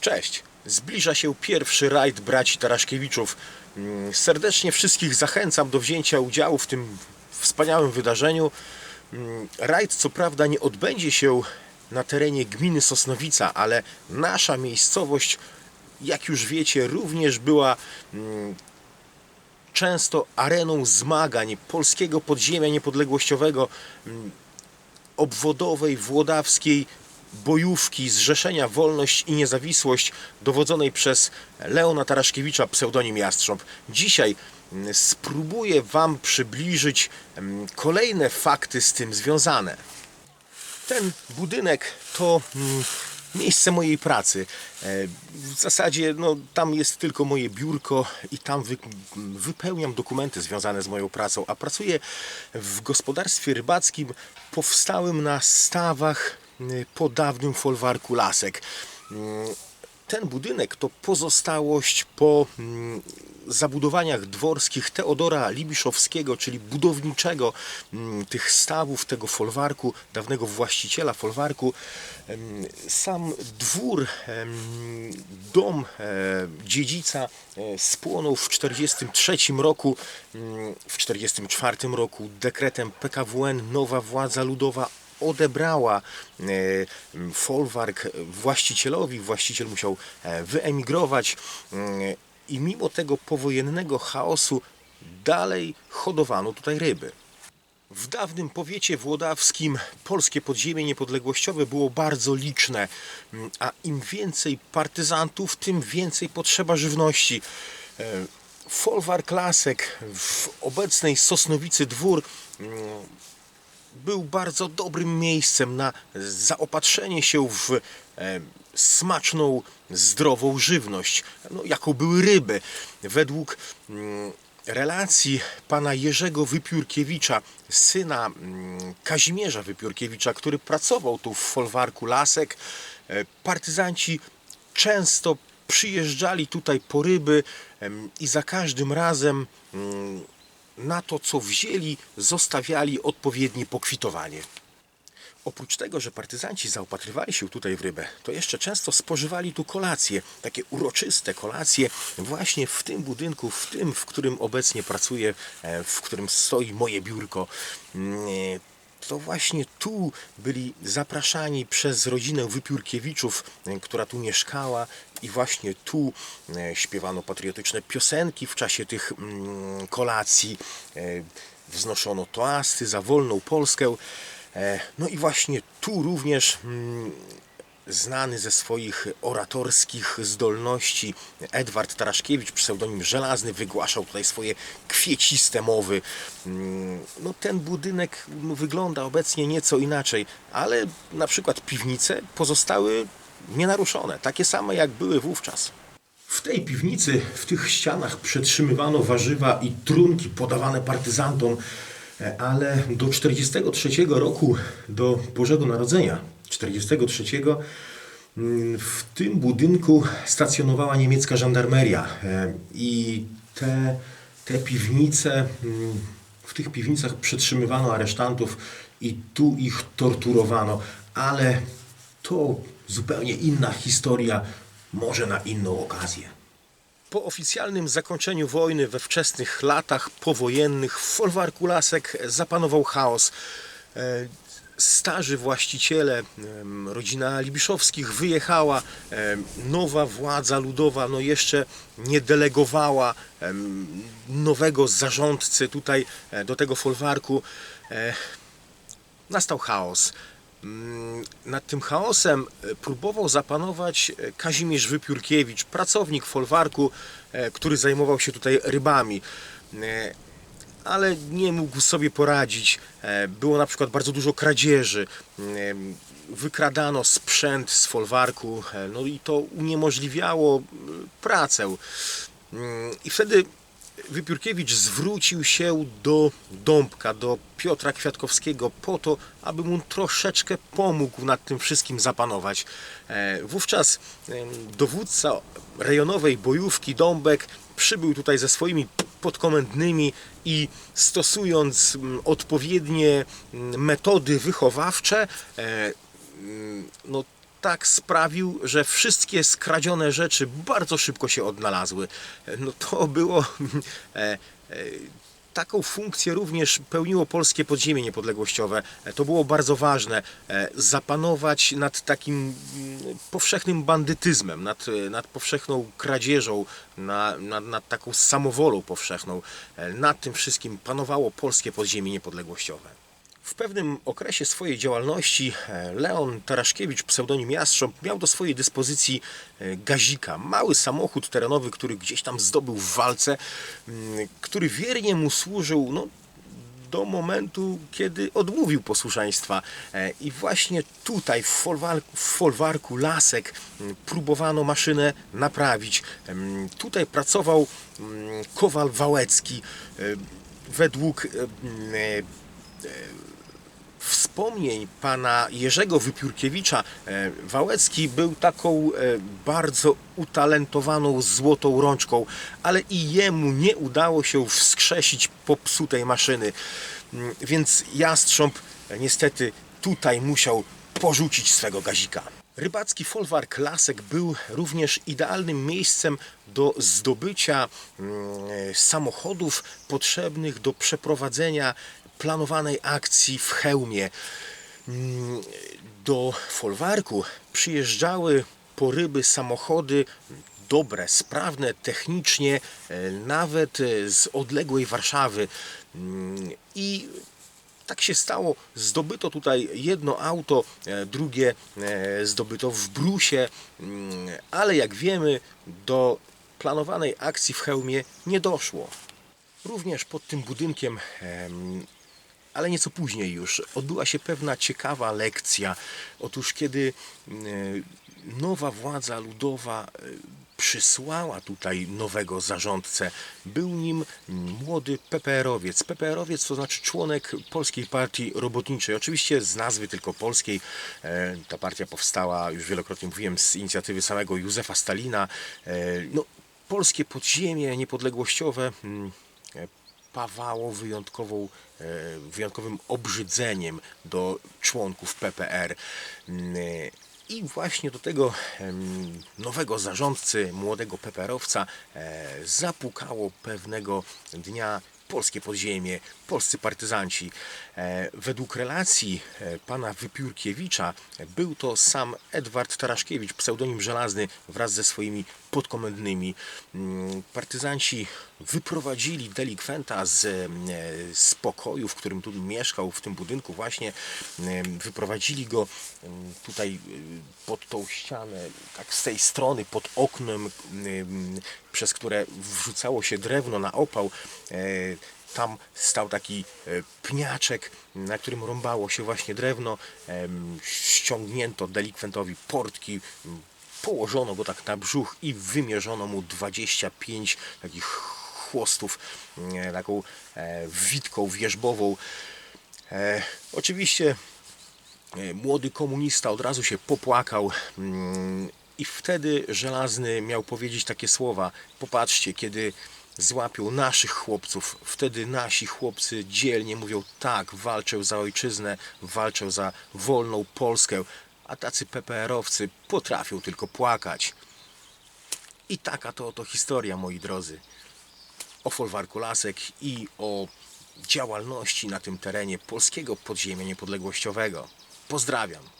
Cześć! Zbliża się pierwszy rajd braci Taraszkiewiczów. Mm, Serdecznie wszystkich zachęcam do wzięcia udziału w tym wspaniałym wydarzeniu. Mm, Rajd co prawda nie odbędzie się na terenie gminy Sosnowica, ale nasza miejscowość, jak już wiecie, również była mm, często areną zmagań polskiego podziemia niepodległościowego, obwodowej, włodawskiej bojówki Zrzeszenia Wolność i Niezawisłość dowodzonej przez Leona Taraszkiewicza, pseudonim Jastrząb. Dzisiaj mm, spróbuję Wam przybliżyć mm, kolejne fakty z tym związane. Ten budynek to mm, miejsce mojej pracy. E, W zasadzie no, tam jest tylko moje biurko i tam wy, wypełniam dokumenty związane z moją pracą, a pracuję w gospodarstwie rybackim powstałym na stawach po dawnym folwarku Lasek. Mm, Ten budynek to pozostałość po mm, zabudowaniach dworskich Teodora Libiszowskiego, czyli budowniczego mm, tych stawów, tego folwarku, dawnego właściciela folwarku. Em, Sam dwór, dom dziedzica spłonął w 1943 roku, w 1944 roku dekretem PKWN nowa władza ludowa odebrała e, folwark właścicielowi. Właściciel musiał e, wyemigrować mm, i mimo tego powojennego chaosu dalej hodowano tutaj ryby. W dawnym powiecie włodawskim polskie podziemie niepodległościowe było bardzo liczne, mm, a im więcej partyzantów, tym więcej potrzeba żywności. E, Folwark Lasek w obecnej Sosnowicy Dwór mm, był bardzo dobrym miejscem na zaopatrzenie się w e, smaczną, zdrową żywność, no, jaką były ryby. Według mm, relacji pana Jerzego Wypiórkiewicza, syna mm, Kazimierza Wypiórkiewicza, który pracował tu w folwarku Lasek, e, partyzanci często przyjeżdżali tutaj po ryby i za każdym razem mm, na to, co wzięli, zostawiali odpowiednie pokwitowanie. Oprócz tego, że partyzanci zaopatrywali się tutaj w rybę, to jeszcze często spożywali tu kolacje, takie uroczyste kolacje, właśnie w tym budynku, w tym, w którym obecnie pracuję, e, w którym stoi moje biurko. Mm, e, To właśnie tu byli zapraszani przez rodzinę Wypiórkiewiczów, e, która tu mieszkała, i właśnie tu e, śpiewano patriotyczne piosenki w czasie tych mm, kolacji. E, Wznoszono toasty za wolną Polskę. E, No i właśnie tu również mm, znany ze swoich oratorskich zdolności Edward Taraszkiewicz, pseudonim Żelazny, wygłaszał tutaj swoje kwieciste mowy. Mm, No, ten budynek wygląda obecnie nieco inaczej, ale na przykład piwnice pozostały nienaruszone, takie same jak były wówczas. W tej piwnicy, w tych ścianach przetrzymywano warzywa i trunki podawane partyzantom, ale do 43 roku, do Bożego Narodzenia 43, mm, w tym budynku stacjonowała niemiecka żandarmeria e, i te, te piwnice, mm, w tych piwnicach przetrzymywano aresztantów i tu ich torturowano, ale to zupełnie inna historia, może na inną okazję. Po oficjalnym zakończeniu wojny we wczesnych latach powojennych w folwarku Lasek zapanował chaos. E, Starzy właściciele, rodzina Libiszowskich wyjechała, nowa władza ludowa no jeszcze nie delegowała nowego zarządcy tutaj e, do tego folwarku. E, Nastał chaos. Mm, Nad tym chaosem e, próbował zapanować e, Kazimierz Wypiórkiewicz, pracownik folwarku, e, który zajmował się tutaj rybami. Ale nie mógł sobie poradzić. Było na przykład bardzo dużo kradzieży. Wykradano sprzęt z folwarku, no i to uniemożliwiało pracę. Mm, I wtedy Wypiórkiewicz zwrócił się do Dąbka, do Piotra Kwiatkowskiego po to, aby mu troszeczkę pomógł nad tym wszystkim zapanować. E, Wówczas dowódca rejonowej bojówki Dąbek przybył tutaj ze swoimi podkomendnymi i stosując odpowiednie metody wychowawcze, e, no, tak sprawił, że wszystkie skradzione rzeczy bardzo szybko się odnalazły. No to było. E, e, Taką funkcję również pełniło polskie podziemie niepodległościowe. E, To było bardzo ważne. e, Zapanować nad takim mm, powszechnym bandytyzmem, nad, e, nad powszechną kradzieżą, na, nad, nad taką samowolą powszechną. Nad tym wszystkim panowało polskie podziemie niepodległościowe. W pewnym okresie swojej działalności e, Leon Taraszkiewicz, pseudonim Jastrząb, miał do swojej dyspozycji e, gazika, mały samochód terenowy, który gdzieś tam zdobył w walce, mm, który wiernie mu służył no, do momentu, kiedy odmówił posłuszeństwa. E, I właśnie tutaj, w folwarku, w folwarku Lasek, m, próbowano maszynę naprawić. Em, Tutaj pracował mm, Kowal Wałecki. Według wspomnień pana Jerzego Wypiórkiewicza e, Wałecki był taką e, bardzo utalentowaną złotą rączką, ale i jemu nie udało się wskrzesić popsutej maszyny. Mm, Więc Jastrząb e, niestety tutaj musiał porzucić swego gazika. Rybacki folwark Lasek był również idealnym miejscem do zdobycia mm, e, samochodów potrzebnych do przeprowadzenia planowanej akcji w hełmie. Mm, Do folwarku przyjeżdżały po ryby samochody dobre, sprawne technicznie, e, nawet e, z odległej Warszawy. Mm, I tak się stało. Zdobyto tutaj jedno auto, e, drugie zdobyto w Brusie, mm, ale jak wiemy, do planowanej akcji w hełmie nie doszło. Również pod tym budynkiem, em, ale nieco później już, odbyła się pewna ciekawa lekcja. Otóż kiedy e, nowa władza ludowa e, przysłała tutaj nowego zarządcę, był nim młody PPR-owiec. PPR-owiec to znaczy członek Polskiej Partii Robotniczej. Oczywiście z nazwy tylko polskiej. E, Ta partia powstała, już wielokrotnie mówiłem, z inicjatywy samego Józefa Stalina. No, polskie podziemie niepodległościowe mm, pawało wyjątkową, e, wyjątkowym obrzydzeniem do członków PPR. Mm, e, I właśnie do tego nowego zarządcy, młodego PPR-owca, e, zapukało pewnego dnia polskie podziemie, polscy partyzanci. Według relacji pana Wypiórkiewicza był to sam Edward Taraszkiewicz, pseudonim żelazny, wraz ze swoimi podkomendnymi. Mm, Partyzanci wyprowadzili delikwenta z, e, z pokoju, w którym tu mieszkał, w tym budynku właśnie. E, Wyprowadzili go em, tutaj e, pod tą ścianę, tak z tej strony, pod oknem, em, przez które wrzucało się drewno na opał. Tam stał taki pniaczek, na którym rąbało się właśnie drewno. Ściągnięto delikwentowi portki, położono go tak na brzuch i wymierzono mu 25 takich chłostów, e, taką e, witką wierzbową. E, Oczywiście młody komunista od razu się popłakał mm, i wtedy Żelazny miał powiedzieć takie słowa popatrzcie, kiedy złapią naszych chłopców, wtedy nasi chłopcy dzielnie mówią tak, walczę za ojczyznę, walczę za wolną Polskę, a tacy PPR-owcy potrafią tylko płakać. I taka to oto historia, moi drodzy, o folwarku Lasek i o działalności na tym terenie polskiego podziemia niepodległościowego. Pozdrawiam.